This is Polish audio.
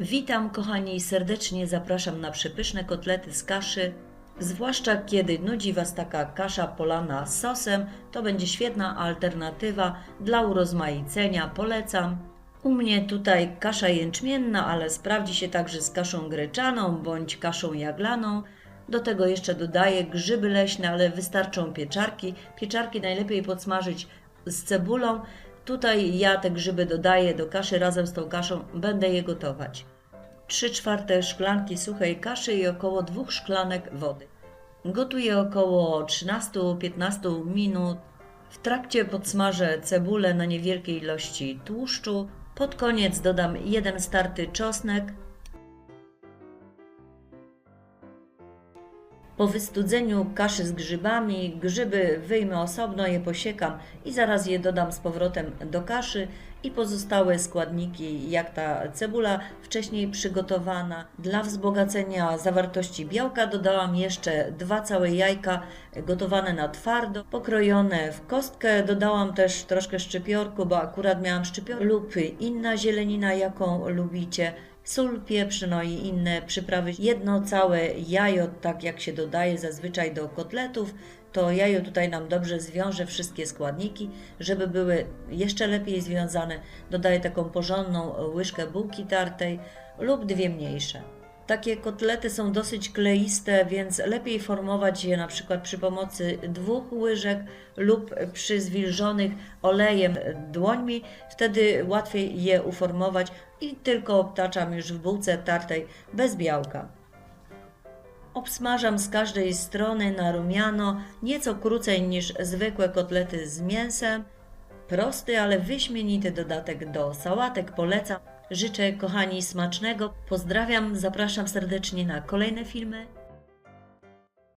Witam kochani i serdecznie zapraszam na przepyszne kotlety z kaszy. Zwłaszcza kiedy nudzi Was taka kasza polana z sosem, to będzie świetna alternatywa dla urozmaicenia, polecam. U mnie tutaj kasza jęczmienna, ale sprawdzi się także z kaszą greczaną bądź kaszą jaglaną. Do tego jeszcze dodaję grzyby leśne, ale wystarczą pieczarki. Pieczarki najlepiej podsmażyć z cebulą. Tutaj ja te grzyby dodaję do kaszy razem z tą kaszą, będę je gotować. 3 czwarte szklanki suchej kaszy i około 2 szklanek wody. Gotuję około 13-15 minut. W trakcie podsmażę cebulę na niewielkiej ilości tłuszczu. Pod koniec dodam jeden starty czosnek. Po wystudzeniu kaszy z grzybami, grzyby wyjmę osobno, je posiekam i zaraz je dodam z powrotem do kaszy i pozostałe składniki, jak ta cebula wcześniej przygotowana. Dla wzbogacenia zawartości białka dodałam jeszcze dwa całe jajka gotowane na twardo, pokrojone w kostkę. Dodałam też troszkę szczypiorku, bo akurat miałam szczypior lub inna zielenina, jaką lubicie sól, pieprz, no i inne przyprawy. Jedno całe jajo, tak jak się dodaje zazwyczaj do kotletów, to jajo tutaj nam dobrze zwiąże wszystkie składniki, żeby były jeszcze lepiej związane. Dodaję taką porządną łyżkę bułki tartej lub dwie mniejsze. Takie kotlety są dosyć kleiste, więc lepiej formować je na przykład przy pomocy dwóch łyżek lub przy zwilżonych olejem dłońmi. Wtedy łatwiej je uformować i tylko obtaczam już w bułce tartej bez białka. Obsmażam z każdej strony na rumiano, nieco krócej niż zwykłe kotlety z mięsem. Prosty, ale wyśmienity dodatek do sałatek polecam. Życzę kochani smacznego. Pozdrawiam, zapraszam serdecznie na kolejne filmy.